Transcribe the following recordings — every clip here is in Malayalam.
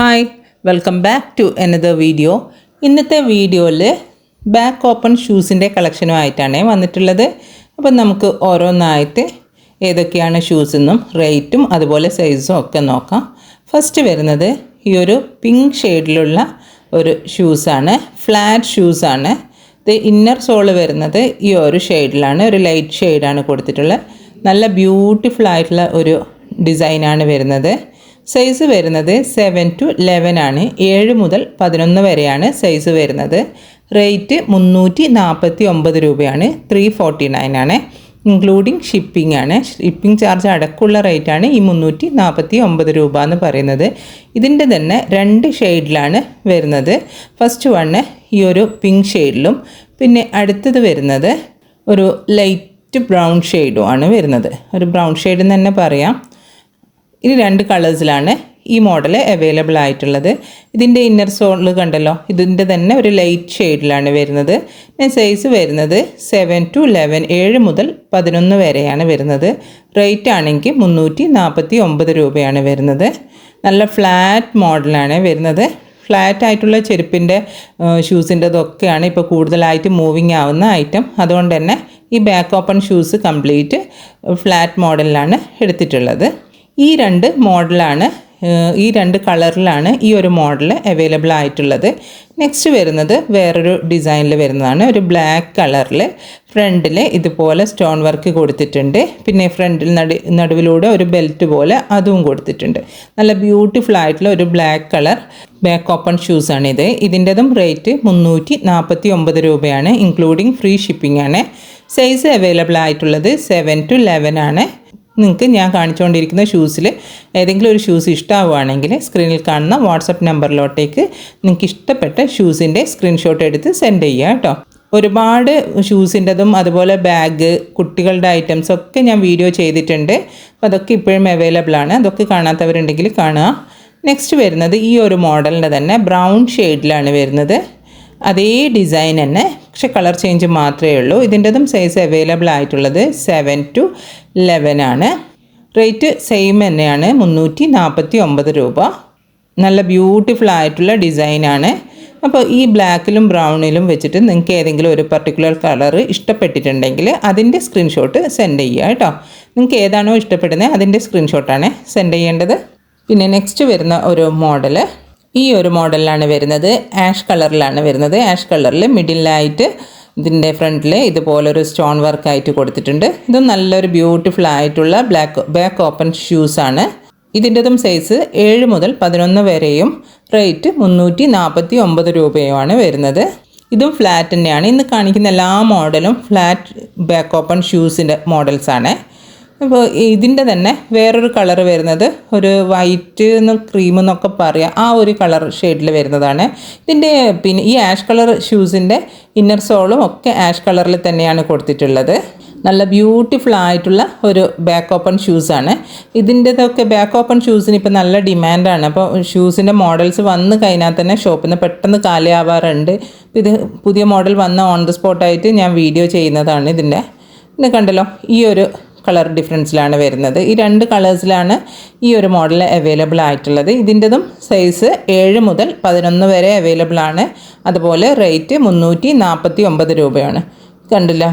Hi welcome back to another video. ഇന്നത്തെ വീഡിയോയിൽ ബാക്ക് ഓപ്പൺ ഷൂസിന്റെ കളക്ഷനുമായിട്ടാണ് വന്നിട്ടുള്ളത്. അപ്പം നമുക്ക് ഓരോന്നായിട്ട് ഏതൊക്കെയാണ് ഷൂസ് എന്നും റേറ്റും അതുപോലെ സൈസും ഒക്കെ നോക്കാം. ഫസ്റ്റ് വരുന്നത് ഈ ഒരു പിങ്ക് ഷെയ്ഡിലുള്ള ഒരു ഷൂസാണ് ഫ്ലാറ്റ് ഷൂസാണ് ഇത് ഇന്നർ സോൾ വരുന്നത് ഈ ഒരു ഷെയ്ഡിലാണ് ഒരു ലൈറ്റ് ഷെയ്ഡാണ് കൊടുത്തിട്ടുള്ളത്. നല്ല ബ്യൂട്ടിഫുൾ ആയിട്ടുള്ള ഒരു ഡിസൈനാണ് വരുന്നത്. സൈസ് വരുന്നത് സെവൻ ടു ലെവൻ ആണ്. ഏഴ് മുതൽ പതിനൊന്ന് വരെയാണ് സൈസ് വരുന്നത്. റേറ്റ് മുന്നൂറ്റി നാൽപ്പത്തി ഒമ്പത് രൂപയാണ്. ത്രീ ഫോർട്ടി നയൻ ആണ്. ഇൻക്ലൂഡിങ് ഷിപ്പിംഗ് ആണ്. ഷിപ്പിംഗ് ചാർജ് അടക്കമുള്ള റേറ്റാണ് ഈ മുന്നൂറ്റി നാൽപ്പത്തി ഒമ്പത് രൂപ എന്ന് പറയുന്നത്. ഇതിന്റെ തന്നെ രണ്ട് ഷെയ്ഡിലാണ് വരുന്നത്. ഫസ്റ്റ് വണ്ണ് ഈ ഒരു പിങ്ക് ഷെയ്ഡിലും പിന്നെ അടുത്തത് വരുന്നത് ഒരു ലൈറ്റ് ബ്രൗൺ ഷെയ്ഡും ആണ് വരുന്നത്. ഒരു ബ്രൗൺ ഷെയ്ഡ് എന്ന് തന്നെ പറയാം. ഇനി രണ്ട് കളേഴ്സിലാണ് ഈ മോഡൽ അവൈലബിൾ ആയിട്ടുള്ളത്. ഇതിന്റെ ഇന്നർ സോണിൽ കണ്ടല്ലോ? ഇതിന്റെ തന്നെ ഒരു ലൈറ്റ് ഷെയ്ഡിലാണ് വരുന്നത്. സൈസ് വരുന്നത് സെവൻ ടു ലെവൻ ഏഴ് മുതൽ പതിനൊന്ന് വരെയാണ് വരുന്നത്. റേറ്റ് ആണെങ്കിൽ മുന്നൂറ്റി നാൽപ്പത്തി ഒമ്പത് രൂപയാണ് വരുന്നത്. നല്ല ഫ്ലാറ്റ് മോഡലാണ് വരുന്നത്. ഫ്ലാറ്റ് ആയിട്ടുള്ള ചെരുപ്പിന്റെ ഷൂസിന്റെതൊക്കെയാണ് ഇപ്പോൾ കൂടുതലായിട്ട് മൂവിങ് ആവുന്ന ഐറ്റം അതുകൊണ്ട് തന്നെ ഈ back open shoes complete flat മോഡലിലാണ് എടുത്തിട്ടുള്ളത്. ഈ രണ്ട് മോഡലാണ് ഈ രണ്ട് കളറിലാണ് ഈ ഒരു മോഡൽ അവൈലബിൾ ആയിട്ടുള്ളത്. നെക്സ്റ്റ് വരുന്നത് വേറൊരു ഡിസൈനിൽ വരുന്നതാണ്. ഒരു ബ്ലാക്ക് കളറിൽ ഫ്രണ്ടിൽ ഇതുപോലെ സ്റ്റോൺ വർക്ക് കൊടുത്തിട്ടുണ്ട്. പിന്നെ ഫ്രണ്ടിൽ നടു നടുവിലൂടെ ഒരു ബെൽറ്റ് പോലെ അതും കൊടുത്തിട്ടുണ്ട്. നല്ല ബ്യൂട്ടിഫുൾ ആയിട്ടുള്ള ഒരു ബ്ലാക്ക് കളർ ബാക്ക് ഓപ്പൺ ഷൂസാണിത് ഇതിന്റെതും റേറ്റ് മുന്നൂറ്റി നാൽപ്പത്തി ഒമ്പത് രൂപയാണ് ഇൻക്ലൂഡിങ് ഫ്രീ ഷിപ്പിംഗ് ആണ്. സൈസ് അവൈലബിൾ ആയിട്ടുള്ളത് സെവൻ ടു ലെവൻ ആണ്. നിങ്ങൾക്ക് ഞാൻ കാണിച്ചുകൊണ്ടിരിക്കുന്ന ഷൂസിൽ ഏതെങ്കിലും ഒരു ഷൂസ് ഇഷ്ടമാവുകയാണെങ്കിൽ സ്ക്രീനിൽ കാണുന്ന വാട്സപ്പ് നമ്പറിലോട്ടേക്ക് നിങ്ങൾക്ക് ഇഷ്ടപ്പെട്ട ഷൂസിന്റെ സ്ക്രീൻഷോട്ട് എടുത്ത് സെൻഡ് ചെയ്യുക കേട്ടോ. ഒരുപാട് ഷൂസിന്റെതും അതുപോലെ ബാഗ് കുട്ടികളുടെ ഐറ്റംസ് ഒക്കെ ഞാൻ വീഡിയോ ചെയ്തിട്ടുണ്ട്. അപ്പോൾ അതൊക്കെ ഇപ്പോഴും അവൈലബിൾ ആണ്. അതൊക്കെ കാണാത്തവരുണ്ടെങ്കിൽ കാണുക. നെക്സ്റ്റ് വരുന്നത് ഈ ഒരു മോഡലിന്റെ തന്നെ ബ്രൗൺ ഷെയ്ഡിലാണ് വരുന്നത്. അതേ ഡിസൈൻ തന്നെ പക്ഷെ കളർ ചേഞ്ച് മാത്രമേ ഉള്ളൂ. ഇതിന്റെതും സൈസ് അവൈലബിൾ ആയിട്ടുള്ളത് സെവൻ ടു ലെവൻ ആണ്. റേറ്റ് സെയിം തന്നെയാണ് മുന്നൂറ്റി നാൽപ്പത്തി ഒമ്പത് രൂപ. നല്ല ബ്യൂട്ടിഫുൾ ആയിട്ടുള്ള ഡിസൈനാണ് അപ്പോൾ ഈ ബ്ലാക്കിലും ബ്രൗണിലും വെച്ചിട്ട് നിങ്ങൾക്ക് ഏതെങ്കിലും ഒരു പർട്ടിക്കുലർ കളർ ഇഷ്ടപ്പെട്ടിട്ടുണ്ടെങ്കിൽ അതിന്റെ സ്ക്രീൻഷോട്ട് സെൻഡ് ചെയ്യുക കേട്ടോ. നിങ്ങൾക്ക് ഏതാണോ ഇഷ്ടപ്പെടുന്നത് അതിന്റെ സ്ക്രീൻഷോട്ടാണ് സെൻഡ് ചെയ്യേണ്ടത്. പിന്നെ നെക്സ്റ്റ് വരുന്ന ഒരു മോഡൽ ഈ ഒരു മോഡലിലാണ് വരുന്നത്. ആഷ് കളറിലാണ് വരുന്നത്. ആഷ് കളറിൽ മിഡിലായിട്ട് ഇതിന്റെ ഫ്രണ്ടിൽ ഇതുപോലൊരു സ്റ്റോൺ വർക്കായിട്ട് കൊടുത്തിട്ടുണ്ട്. ഇത് നല്ലൊരു ബ്യൂട്ടിഫുൾ ആയിട്ടുള്ള ബ്ലാക്ക് ബാക്ക് ഓപ്പൺ ഷൂസാണ് ഇതിന്റെതും സൈസ് ഏഴ് മുതൽ പതിനൊന്ന് വരെയും റേറ്റ് മുന്നൂറ്റി നാൽപ്പത്തി ഒമ്പത് രൂപയുമാണ് വരുന്നത്. ഇതും ഫ്ലാറ്റ് തന്നെയാണ്. ഇന്ന് കാണിക്കുന്ന എല്ലാ മോഡലും ഫ്ലാറ്റ് ബാക്ക് ഓപ്പൺ ഷൂസിന്റെ മോഡൽസാണ്. അപ്പോൾ ഇതിന്റെ തന്നെ വേറൊരു കളർ വരുന്നത് ഒരു വൈറ്റ് എന്നും ക്രീം എന്നൊക്കെ പറയാം ആ ഒരു കളർ ഷെയ്ഡിൽ വരുന്നതാണ്. ഇതിന്റെ പിന്നെ ഈ ആഷ് കളർ ഷൂസിന്റെ ഇന്നർ സോളും ഒക്കെ ആഷ് കളറിൽ തന്നെയാണ് കൊടുത്തിട്ടുള്ളത്. നല്ല ബ്യൂട്ടിഫുൾ ആയിട്ടുള്ള ഒരു ബാക്ക് ഓപ്പൺ ഷൂസാണ് ഇതിന്റെതൊക്കെ ബാക്ക് ഓപ്പൺ ഷൂസിന് ഇപ്പോൾ നല്ല ഡിമാൻഡാണ് അപ്പോൾ ഷൂസിന്റെ മോഡൽസ് വന്ന് കഴിഞ്ഞാൽ തന്നെ ഷോപ്പിൽ നിന്ന് പെട്ടെന്ന് കാലിയാവാറുണ്ട്. ഇത് പുതിയ മോഡൽ വന്ന ഓൺ ദ സ്പോട്ടായിട്ട് ഞാൻ വീഡിയോ ചെയ്യുന്നതാണ് ഇതിന്റെ പിന്നെ കണ്ടല്ലോ ഈ ഒരു കളർ ഡിഫറൻസിലാണ് വരുന്നത്. ഈ രണ്ട് കളേഴ്സിലാണ് ഈ ഒരു മോഡൽ അവൈലബിൾ ആയിട്ടുള്ളത്. ഇതിന്റെതും സൈസ് ഏഴ് മുതൽ പതിനൊന്ന് വരെ അവൈലബിൾ ആണ്. അതുപോലെ റേറ്റ് മുന്നൂറ്റി നാൽപ്പത്തി ഒമ്പത് രൂപയാണ്. കണ്ടില്ല?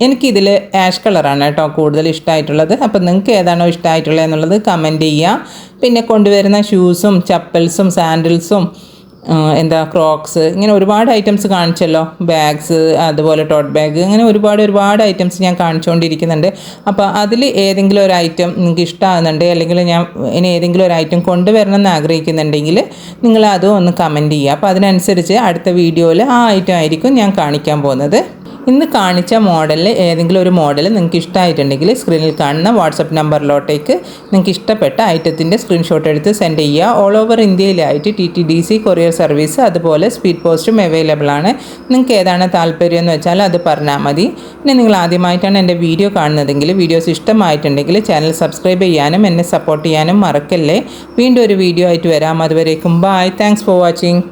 എനിക്കിതിൽ ആഷ് കളറാണ് കേട്ടോ കൂടുതൽ ഇഷ്ടമായിട്ടുള്ളത് അപ്പം നിങ്ങൾക്ക് ഏതാണോ ഇഷ്ടമായിട്ടുള്ളത് എന്നുള്ളത് കമന്റ് ചെയ്യുക. പിന്നെ കൊണ്ടുവരുന്ന ഷൂസും ചപ്പൽസും സാൻഡിൽസും എന്താ ക്രോക്സ് ഇങ്ങനെ ഒരുപാട് ഐറ്റംസ് കാണിച്ചല്ലോ. ബാഗ്സ് അതുപോലെ ടോട്ട് ബാഗ് അങ്ങനെ ഒരുപാട് ഒരുപാട് ഐറ്റംസ് ഞാൻ കാണിച്ചുകൊണ്ടിരിക്കുന്നുണ്ട് അപ്പോൾ അതിൽ ഏതെങ്കിലും ഒരു ഐറ്റം നിങ്ങൾക്ക് ഇഷ്ടമാകുന്നുണ്ട് അല്ലെങ്കിൽ ഞാൻ ഇനി ഏതെങ്കിലും ഒരു ഐറ്റം കൊണ്ടുവരണം എന്ന് ആഗ്രഹിക്കുന്നുണ്ടെങ്കിൽ നിങ്ങൾ അതും ഒന്ന് കമന്റ് ചെയ്യുക. അപ്പോൾ അതിനനുസരിച്ച് അടുത്ത വീഡിയോയിൽ ആ ഐറ്റം ആയിരിക്കും ഞാൻ കാണിക്കാൻ പോകുന്നത്. ഇന്ന് കാണിച്ച മോഡലിൽ ഏതെങ്കിലും ഒരു മോഡൽ നിങ്ങൾക്ക് ഇഷ്ടമായിട്ടുണ്ടെങ്കിൽ സ്ക്രീനിൽ കാണുന്ന വാട്സപ്പ് നമ്പറിലോട്ടേക്ക് നിങ്ങൾക്ക് ഇഷ്ടപ്പെട്ട ഐറ്റത്തിന്റെ സ്ക്രീൻഷോട്ട് എടുത്ത് സെൻഡ് ചെയ്യുക. All over ഇന്ത്യയിലായിട്ട് T T D C courier service അതുപോലെ സ്പീഡ് പോസ്റ്റും അവൈലബിൾ ആണ്. നിങ്ങൾക്ക് ഏതാണ് താല്പര്യം എന്ന് വെച്ചാൽ അത് പറഞ്ഞാൽ മതി. പിന്നെ നിങ്ങൾ ആദ്യമായിട്ടാണ് എന്റെ വീഡിയോ കാണുന്നതെങ്കിൽ വീഡിയോസ് ഇഷ്ടമായിട്ടുണ്ടെങ്കിൽ ചാനൽ സബ്സ്ക്രൈബ് ചെയ്യാനും എന്നെ സപ്പോർട്ട് ചെയ്യാനും മറക്കല്ലേ. വീണ്ടും ഒരു വീഡിയോ ആയിട്ട് വരാം. അതുവരേക്കും ബായ് താങ്ക്സ് ഫോർ വാച്ചിങ്